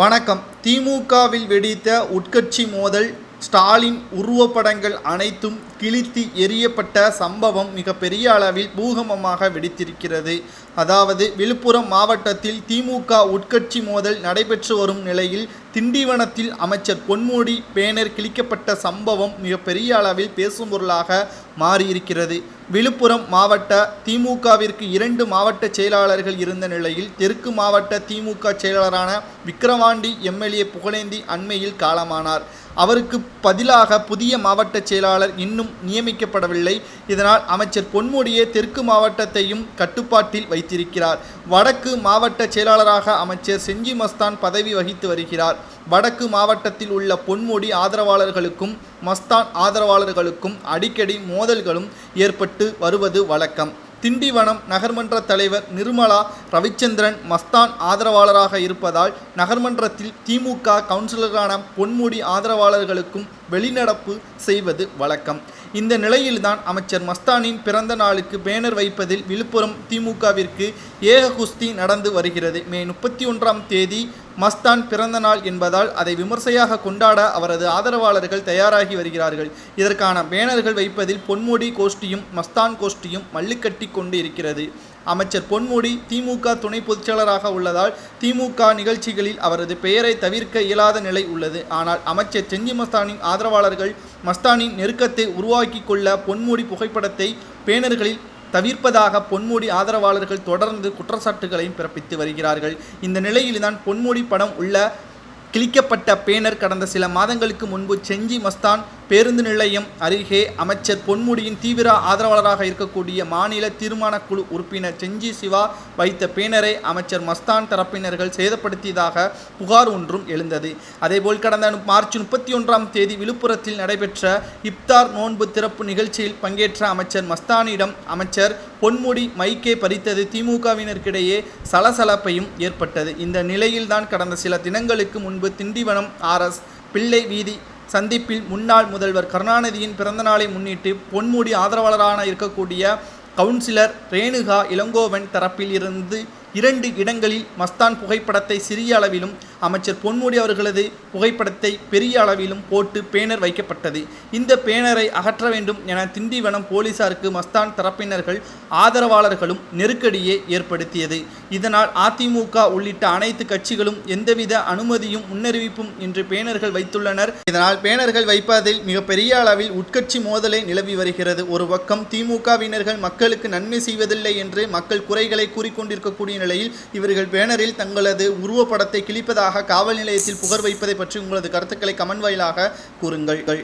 வணக்கம். திமுகவில் வெடித்த உட்கட்சி மோதல் ஸ்டாலின் உருவப்படங்கள் அனைத்தும் கிழித்து எரியப்பட்ட சம்பவம் மிகப்பெரிய அளவில் பூகம்பமாக வெடித்திருக்கிறது. அதாவது விழுப்புரம் மாவட்டத்தில் திமுக உட்கட்சி மோதல் நடைபெற்று வரும் நிலையில் திண்டிவனத்தில் அமைச்சர் பொன்முடி பேனர் கிழிக்கப்பட்ட சம்பவம் மிக பெரிய அளவில் பேசும் பொருளாக மாறியிருக்கிறது. விழுப்புரம் மாவட்ட திமுகவிற்கு இரண்டு மாவட்ட செயலாளர்கள் இருந்த நிலையில் தெற்கு மாவட்ட திமுக செயலாளரான விக்கிரவாண்டி எம்எல்ஏ புகழேந்தி அண்மையில் காலமானார். அவருக்கு பதிலாக புதிய மாவட்ட செயலாளர் இன்னும் நியமிக்கப்படவில்லை. இதனால் அமைச்சர் பொன்முடியே தெற்கு மாவட்டத்தையும் கட்டுப்பாட்டில் வைத்திருக்கிறார். வடக்கு மாவட்ட செயலாளராக அமைச்சர் செஞ்சி மஸ்தான் பதவி வகித்து வருகிறார். வடக்கு மாவட்டத்தில் உள்ள பொன்முடி ஆதரவாளர்களுக்கும் மஸ்தான் ஆதரவாளர்களுக்கும் அடிக்கடி மோதல்களும் ஏற்பட்டு வருவது வழக்கம். திண்டிவனம் நகர்மன்ற தலைவர் நிர்மலா ரவிச்சந்திரன் மஸ்தான் ஆதரவாளராக இருப்பதால் நகர்மன்றத்தில் திமுக கவுன்சிலரான பொன்முடி ஆதரவாளர்களுக்கும் வெளிநடப்பு செய்வது வழக்கம். இந்த நிலையில்தான் அமைச்சர் மஸ்தானின் பிறந்த நாளுக்கு பேனர் வைப்பதில் விழுப்புரம் திமுகவிற்கு ஏக குஸ்தி நடந்து வருகிறது. மே முப்பத்தி ஒன்றாம் தேதி மஸ்தான் பிறந்த நாள் என்பதால் அதை விமர்சையாக கொண்டாட அவரது ஆதரவாளர்கள் தயாராகி வருகிறார்கள். இதற்கான பேனர்கள் வைப்பதில் பொன்முடி கோஷ்டியும் மஸ்தான் கோஷ்டியும் மல்லுக்கட்டி கொண்டு இருக்கிறது. அமைச்சர் பொன்முடி திமுக துணை பொதுச்செயலராக உள்ளதால் திமுக நிகழ்ச்சிகளில் அவரது பெயரை தவிர்க்க இயலாத நிலை உள்ளது. ஆனால் அமைச்சர் செஞ்சி மஸ்தானின் ஆதரவாளர்கள் மஸ்தானின் நெருக்கத்தை உருவாக்கி கொள்ள பொன்முடி புகைப்படத்தை பேனர்களில் தவிர்ப்பதாக பொன்முடி ஆதரவாளர்கள் தொடர்ந்து குற்றச்சாட்டுகளையும் பிறப்பித்து வருகிறார்கள். இந்த நிலையில்தான் பொன்முடி படம் உள்ள கிழிக்கப்பட்ட பேனர் கடந்த சில மாதங்களுக்கு முன்பு செஞ்சி மஸ்தான் பேருந்து நிலையம் அருகே அமைச்சர் பொன்முடியின் தீவிர ஆதரவாளராக இருக்கக்கூடிய மாநில தீர்மான குழு உறுப்பினர் செஞ்சி சிவா வைத்த பேனரை அமைச்சர் மஸ்தான் தரப்பினர்கள் சேதப்படுத்தியதாக புகார் ஒன்றும் எழுந்தது. அதேபோல் கடந்த மார்ச் முப்பத்தி ஒன்றாம் தேதி விழுப்புரத்தில் நடைபெற்ற இப்தார் நோன்பு திறப்பு நிகழ்ச்சியில் பங்கேற்ற அமைச்சர் மஸ்தானிடம் அமைச்சர் பொன்முடி மைக்கே பறித்தது திமுகவினருக்கிடையே சலசலப்பையும் ஏற்பட்டது. இந்த நிலையில்தான் கடந்த சில தினங்களுக்கு முன்பு திண்டிவனம் ஆர்எஸ் பிள்ளை வீதி சந்திப்பில் முன்னாள் முதல்வர் கருணாநிதியின் பிறந்தநாளை முன்னிட்டு பொன்முடி ஆதரவாளரான இருக்கக்கூடிய கவுன்சிலர் ரேணுகா இளங்கோவன் தரப்பில் இருந்து இரண்டு இடங்களில் மஸ்தான் புகைப்படத்தை சிறிய அளவிலும் அமைச்சர் பொன்முடி அவர்களது புகைப்படத்தை பெரிய அளவிலும் போட்டு பேனர் வைக்கப்பட்டது. இந்த பேனரை அகற்ற வேண்டும் என திண்டிவனம் போலீசாருக்கு மஸ்தான் தரப்பினர்கள் ஆதரவாளர்களும் நெருக்கடியை ஏற்படுத்தியது. இதனால் அதிமுக உள்ளிட்ட அனைத்து கட்சிகளும் எந்தவித அனுமதியும் முன்னறிவிப்பும் இன்று பேனர்கள் வைத்துள்ளனர். இதனால் பேனர்கள் வைப்பதில் மிகப்பெரிய அளவில் உட்கட்சி மோதலை நிலவி வருகிறது. ஒரு பக்கம் திமுகவினர்கள் மக்களுக்கு நன்மை செய்வதில்லை என்று மக்கள் குறைகளை கூறிக்கொண்டிருக்கக்கூடிய நிலையில் இவர்கள் பேனரில் தங்களது உருவப்படத்தை கிழிப்பதாக காவல் நிலையத்தில் புகார் வைப்பதை பற்றி உங்களது கருத்துக்களை கமெண்ட் வாயிலாக கூறுங்கள்.